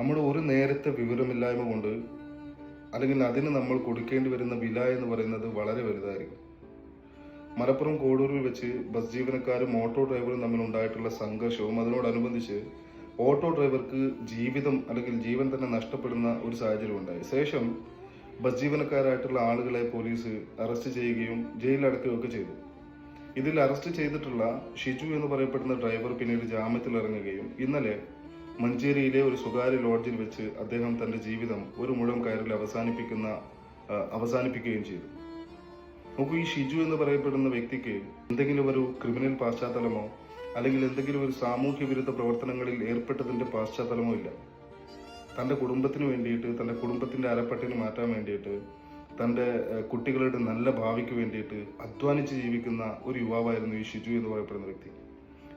നമ്മുടെ ഒരു നേരത്തെ വിവരമില്ലായ്മ കൊണ്ട് അല്ലെങ്കിൽ അതിന് നമ്മൾ കൊടുക്കേണ്ടി വരുന്ന വില എന്ന് പറയുന്നത് വളരെ വലുതായിരിക്കും. മലപ്പുറം കോടൂരിൽ വെച്ച് ബസ് ജീവനക്കാരും ഓട്ടോ ഡ്രൈവറും തമ്മിൽ ഉണ്ടായിട്ടുള്ള സംഘർഷവും അതിനോടനുബന്ധിച്ച് ഓട്ടോ ഡ്രൈവർക്ക് ജീവിതം അല്ലെങ്കിൽ ജീവൻ തന്നെ നഷ്ടപ്പെടുന്ന ഒരു സാഹചര്യം ഉണ്ടായി. ശേഷം ബസ് ജീവനക്കാരായിട്ടുള്ള ആളുകളെ പോലീസ് അറസ്റ്റ് ചെയ്യുകയും ജയിലിലടക്കുകയൊക്കെ ചെയ്തു. ഇതിൽ അറസ്റ്റ് ചെയ്തിട്ടുള്ള ഷിജു എന്ന് പറയപ്പെടുന്ന ഡ്രൈവർ പിന്നീട് ജാമ്യത്തിൽ ഇറങ്ങുകയും ഇന്നലെ മഞ്ചേരിയിലെ ഒരു സ്വകാര്യ ലോഡ്ജിൽ വെച്ച് അദ്ദേഹം തന്റെ ജീവിതം ഒരു മുഴം കയറിൽ അവസാനിപ്പിക്കുന്ന അവസാനിപ്പിക്കുകയും ചെയ്തു. നോക്കൂ ഈ ഷിജു എന്ന് പറയപ്പെടുന്ന വ്യക്തിക്ക് എന്തെങ്കിലും ഒരു ക്രിമിനൽ പശ്ചാത്തലമോ അല്ലെങ്കിൽ എന്തെങ്കിലും ഒരു സാമൂഹ്യ വിരുദ്ധ പ്രവർത്തനങ്ങളിൽ ഏർപ്പെട്ടതിന്റെ പശ്ചാത്തലമോ ഇല്ല. തന്റെ കുടുംബത്തിന് വേണ്ടിയിട്ട് തന്റെ കുടുംബത്തിന്റെ അരപ്പട്ടിന് മാറ്റാൻ വേണ്ടിയിട്ട് ഏഹ്, കുട്ടികളുടെ നല്ല ഭാവിക്ക് വേണ്ടിയിട്ട് അധ്വാനിച്ച് ജീവിക്കുന്ന ഒരു യുവാവായിരുന്നു ഈ ഷിജു എന്ന് പറയപ്പെടുന്ന വ്യക്തി.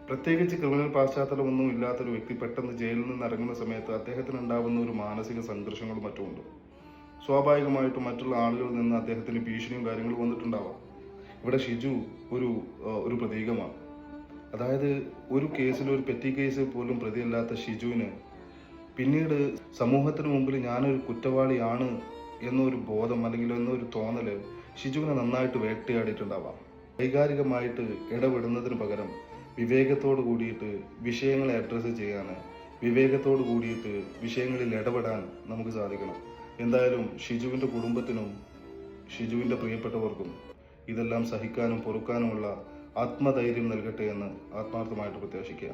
പ്രത്യേകിച്ച് ക്രിമിനൽ പശ്ചാത്തലമൊന്നും ഇല്ലാത്തൊരു വ്യക്തി പെട്ടെന്ന് ജയിലിൽ നിന്ന് ഇറങ്ങുന്ന സമയത്ത് അദ്ദേഹത്തിന് ഉണ്ടാകുന്ന ഒരു മാനസിക സംഘർഷങ്ങളും മറ്റുമുണ്ട്. സ്വാഭാവികമായിട്ടും മറ്റുള്ള ആളുകളിൽ നിന്ന് അദ്ദേഹത്തിന് ഭീഷണിയും കാര്യങ്ങളും വന്നിട്ടുണ്ടാവാം. ഇവിടെ ഷിജു ഒരു ഒരു പ്രതീകമാണ്. അതായത് ഒരു കേസിൽ ഒരു പെറ്റി കേസ് പോലും പ്രതിയല്ലാത്ത ഷിജുവിന് പിന്നീട് സമൂഹത്തിന് മുമ്പിൽ ഞാനൊരു കുറ്റവാളിയാണ് എന്നൊരു ബോധം അല്ലെങ്കിൽ എന്നൊരു തോന്നൽ ഷിജുവിനെ നന്നായിട്ട് വേട്ടയാടിയിട്ടുണ്ടാവാം. വൈകാരികമായിട്ട് ഇടപെടുന്നതിന് പകരം വിവേകത്തോട് കൂടിയിട്ട് വിഷയങ്ങളെ അഡ്രസ്സ് ചെയ്യാൻ വിവേകത്തോട് കൂടിയിട്ട് വിഷയങ്ങളിൽ ഇടപെടാൻ നമുക്ക് സാധിക്കണം. എന്തായാലും ഷിജുവിന്റെ കുടുംബത്തിനും ഷിജുവിന്റെ പ്രിയപ്പെട്ടവർക്കും ഇതെല്ലാം സഹിക്കാനും പൊറുക്കാനുമുള്ള ആത്മധൈര്യം നൽകട്ടെ എന്ന് ആത്മാർത്ഥമായിട്ട് പ്രത്യാശിക്കുക